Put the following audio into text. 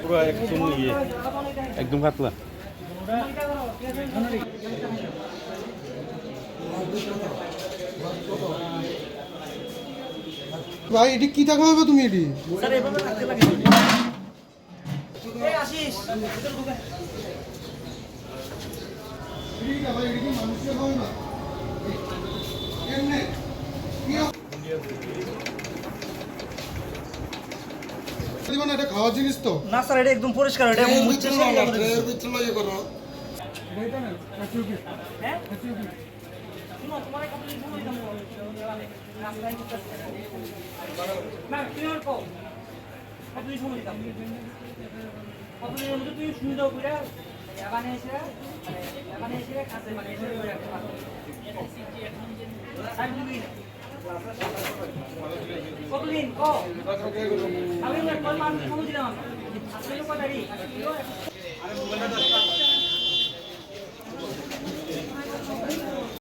পুরো একদম ইয়ে একদম কাতলা ভাই এটি কি থাকা হবে তুমি এটি? স্যার এটা কাপড় ধুয়ে দাও। রাস্তায় করতেছে। না, সময় দিতাম? কতদিনের মধ্যে তুমি সুবিধা করে এবানে এসে মানে এসে কাছে মানে কতদিন কও আমি কয় মাস সময় দিলাম আমি। আজকে কয় তারিখ? আজকে হলো এক-